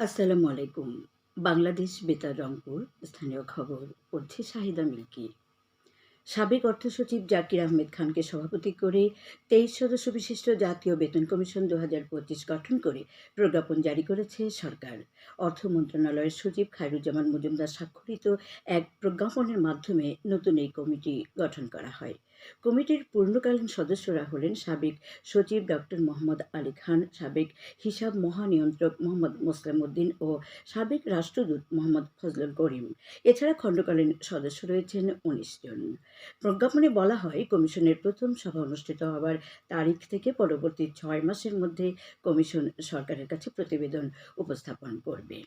আসসালামু আলাইকুম। বাংলাদেশ বেতার রংপুর স্থানীয় খবর। পড়ছে শাহিদা মিল্কি। সাবেক অর্থ সচিব জাকির আহমেদ খানকে সভাপতি করে তেইশ সদস্য বিশিষ্ট জাতীয় বেতন কমিশন দু হাজার পঁচিশ গঠন করে প্রজ্ঞাপন জারি করেছে সরকার। অর্থ মন্ত্রণালয়ের সচিব খায়রুজ্জামান মজুমদার স্বাক্ষরিত এক প্রজ্ঞাপনের মাধ্যমে নতুন এই কমিটি গঠন করা হয়। কমিটির পূর্ণকালীন সদস্যরা হলেন সাবেক সচিব ডক্টর মোহাম্মদ আলী খান, সাবেক হিসাব মহানিয়ন্ত্রক মোহাম্মদ মোসলেম উদ্দিন ও সাবেক রাষ্ট্রদূত মোহাম্মদ ফজলুল করিম। এছাড়া খণ্ডকালীন সদস্য রয়েছেন উনিশ জন। প্রজ্ঞাপনে বলা হয়, কমিশনের প্রথম সভা অনুষ্ঠিত হবার তারিখ থেকে পরবর্তী ছয় মাসের মধ্যে কমিশন সরকারের কাছে প্রতিবেদন উপস্থাপন করবে।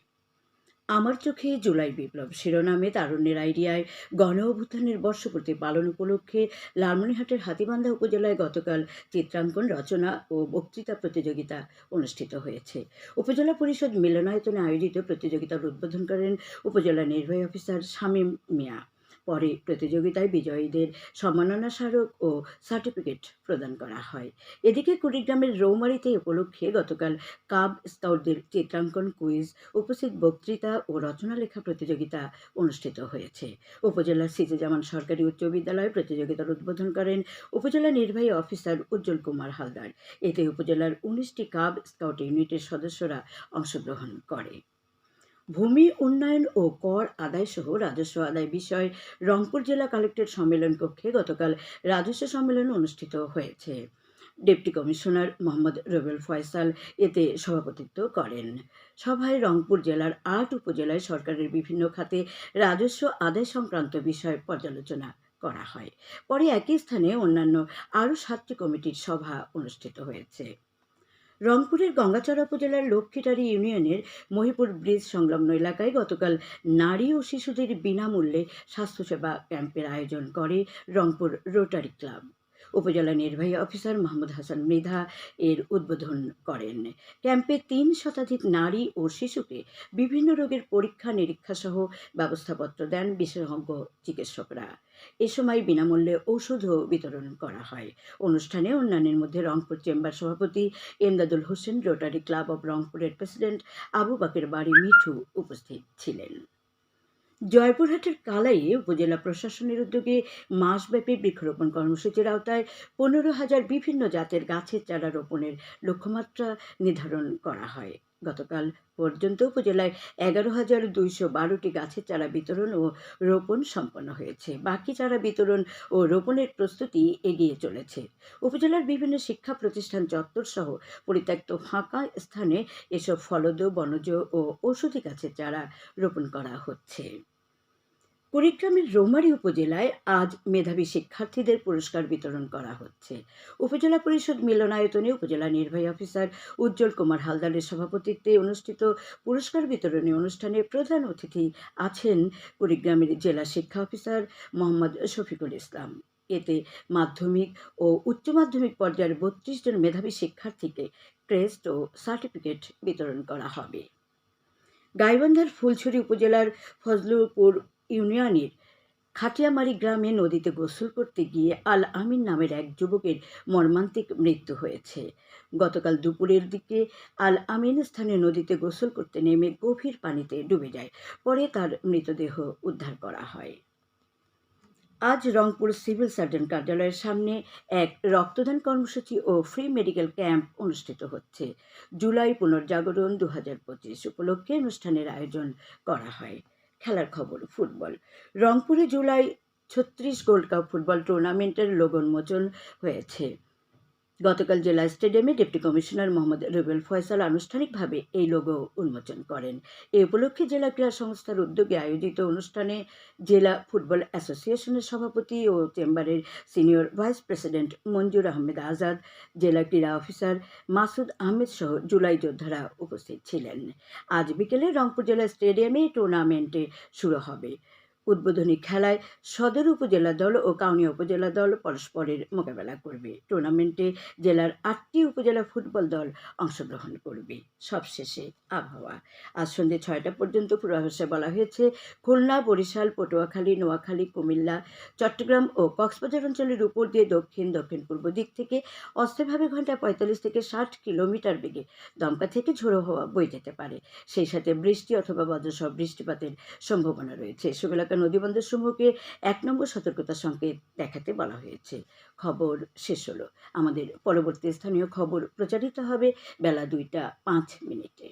আমার চোখে জুলাই বিপ্লব শিরোনামে তারুণ্যের আইডিয়ায় গণ অভ্যুত্থানের বর্ষপূর্তি পালন উপলক্ষে লালমনিরহাটের হাতিবান্ধা উপজেলায় গতকাল চিত্রাঙ্কন রচনা ও বক্তৃতা প্রতিযোগিতা অনুষ্ঠিত হয়েছে। উপজেলা পরিষদ মিলনায়তনে আয়োজিত প্রতিযোগিতার উদ্বোধন করেন উপজেলা নির্বাহী অফিসার শামীম মিয়া। পরে প্রতিযোগিতায় বিজয়ীদের সম্মাননা স্মারক ও সার্টিফিকেট প্রদান করা হয়। এদিকে কুড়িগ্রামের রৌমারিতে উপলক্ষে গতকাল কাব স্কাউটদের চিত্রাঙ্কন কুইজ, উপস্থিত বক্তৃতা ও রচনা লেখা প্রতিযোগিতা অনুষ্ঠিত হয়েছে। উপজেলার সিজেজামান সরকারি উচ্চ বিদ্যালয়ে প্রতিযোগিতার উদ্বোধন করেন উপজেলা নির্বাহী অফিসার উজ্জ্বল কুমার হালদার। এতে উপজেলার উনিশটি কাব স্কাউট ইউনিটের সদস্যরা অংশগ্রহণ করে। ভূমি উন্নয়ন ও কর আদায় সহ রাজস্ব আদায় বিষয়ে রংপুর জেলা কালেক্টর সম্মেলন কক্ষে গতকাল রাজস্ব সম্মেলন অনুষ্ঠিত হয়েছে। ডেপুটি কমিশনার মোহাম্মদ রবেল ফয়সাল এতে সভাপতিত্ব করেন। সভায় রংপুর জেলার আট উপজেলায় সরকারের বিভিন্ন খাতে রাজস্ব আদায় সংক্রান্ত বিষয় পর্যালোচনা করা হয়। পরে একই স্থানে অন্যান্য আরও সাতটি কমিটির সভা অনুষ্ঠিত হয়েছে। রংপুরের গঙ্গাচড়া উপজেলার লক্ষ্মীটারি ইউনিয়নের মহিপুর ব্রিজ সংলগ্ন এলাকায় গতকাল নারী ও শিশুদের বিনামূল্যে স্বাস্থ্যসেবা ক্যাম্পের আয়োজন করে রংপুর রোটারি ক্লাব। উপজেলা নির্বাহী অফিসার মোহাম্মদ হাসান মৃধা এর উদ্বোধন করেন। ক্যাম্পে তিন শতাধিক নারী ও শিশুকে বিভিন্ন রোগের পরীক্ষা, নিরীক্ষা সহ ব্যবস্থাপত্র দেন বিশেষজ্ঞ চিকিৎসকরা। এ সময় বিনামূল্যে ঔষধও বিতরণ করা হয়। অনুষ্ঠানে অন্যান্যের মধ্যে রংপুর চেম্বার সভাপতি Emdadul Hossain, rotary club of রংপুরের প্রেসিডেন্ট আবু বাকের বাড়ি মিঠু উপস্থিত ছিলেন। জয়পুরহাটের কালাইয়ে উপজেলা প্রশাসনের উদ্যোগে মাসব্যাপী বৃক্ষরোপণ কর্মসূচির আওতায় পনেরো হাজার বিভিন্ন জাতের গাছের চারা রোপণের লক্ষ্যমাত্রা নির্ধারণ করা হয়। গতকাল পর্যন্ত উপজেলায় এগারো হাজার দুইশো বারোটি গাছের চারা বিতরণ ও রোপণ সম্পন্ন হয়েছে। বাকি চারা বিতরণ ও রোপণের প্রস্তুতি এগিয়ে চলেছে। উপজেলার বিভিন্ন শিক্ষা প্রতিষ্ঠান চত্বর সহ পরিত্যক্ত ফাঁকা স্থানে এসব ফলদ, বনজ ও ঔষধি গাছের চারা রোপণ করা হচ্ছে। কুড়িগ্রামের রৌমারী উপজেলায় আজ মেধাবী শিক্ষার্থীদের পুরস্কার বিতরণ করা হচ্ছে। উপজেলা পরিষদ মিলনায়তনে উপজেলা নির্বাহী অফিসার উজ্জ্বল কুমার হালদারের সভাপতিত্বে অনুষ্ঠিত পুরস্কার বিতরণী অনুষ্ঠানে প্রধান অতিথি আছেন কুড়িগ্রামের জেলা শিক্ষা অফিসার মোহাম্মদ শফিকুল ইসলাম। এতে মাধ্যমিক ও উচ্চ মাধ্যমিক পর্যায়ের বত্রিশ জন মেধাবী শিক্ষার্থীকে ক্রেস্ট ও সার্টিফিকেট বিতরণ করা হবে। গাইবান্ধার ফুলছড়ি উপজেলার ফজলুরপুর ইউনিয়নের খাটিয়ামারি গ্রামে নদীতে গোসল করতে গিয়ে আল আমিন নামের এক যুবকের মর্মান্তিক মৃত্যু হয়েছে। গতকাল দুপুরের দিকে আল আমিন স্থানে নদীতে গোসল করতে নেমে গভীর পানিতে ডুবে যায়। পরে তার মৃতদেহ উদ্ধার করা হয়। আজ রংপুর সিভিল সার্জন কার্যালয়ের সামনে এক রক্তদান কর্মসূচি ও ফ্রি মেডিকেল ক্যাম্প অনুষ্ঠিত হচ্ছে। জুলাই পুনর্জাগরণ দু হাজার পঁচিশ উপলক্ষে অনুষ্ঠানের আয়োজন করা হয়। খেলার খবর ফুটবল। রংপুরে জুলাই ছত্রিশ গোল্ড কাপ ফুটবল টুর্নামেন্টের লোগন মোচন হয়েছে। গতকাল জেলা স্টেডিয়ামে ডেপুটি কমিশনার মোহাম্মদ রুবেল ফয়সাল আনুষ্ঠানিকভাবে এই লোগো উন্মোচন করেন। এ উপলক্ষে জেলা ক্রীড়া সংস্থার উদ্যোগে আয়োজিত অনুষ্ঠানে জেলা ফুটবল অ্যাসোসিয়েশনের সভাপতি ও চেম্বারের senior vice president Manjur Ahmed Azad, জেলা ক্রীড়া অফিসার মাসুদ আহমেদ সহ জুলাই যোদ্ধারা উপস্থিত ছিলেন। আজ বিকেলে রংপুর জেলা স্টেডিয়ামে টুর্নামেন্টে শুরু হবে। উদ্বোধনী খেলায় সদর উপজেলা দল ও কাউনিয়া উপজেলা দল পরস্পরের মোকাবেলা করবে। টুর্নামেন্টে জেলার আটটি উপজেলা ফুটবল দল অংশগ্রহণ করবে। সবশেষে আবহাওয়া। আজ সন্ধ্যে ছয়টা পর্যন্ত পূর্বাভাসে বলা হয়েছে, খুলনা, বরিশাল, পটুয়াখালী, নোয়াখালী, কুমিল্লা, চট্টগ্রাম ও কক্সবাজার অঞ্চলের উপর দিয়ে দক্ষিণ দক্ষিণ পূর্ব দিক থেকে অস্থায়ীভাবে ঘন্টায় পঁয়তাল্লিশ থেকে ষাট কিলোমিটার বেগে দমকা থেকে ঝোড়ো হওয়া বয়ে যেতে পারে। সেই সাথে বৃষ্টি অথবা বজ্রসহ বৃষ্টিপাতের সম্ভাবনা রয়েছে। এসব এলাকার নদীবন্দর সমূহকে এক নম্বর সতর্কতা সংকেত দেখাতে বলা হয়েছে। খবর শেষ হলো। আমাদের পরবর্তী স্থানীয় খবর প্রচারিত হবে বেলা দুইটা পাঁচ মিনিটে।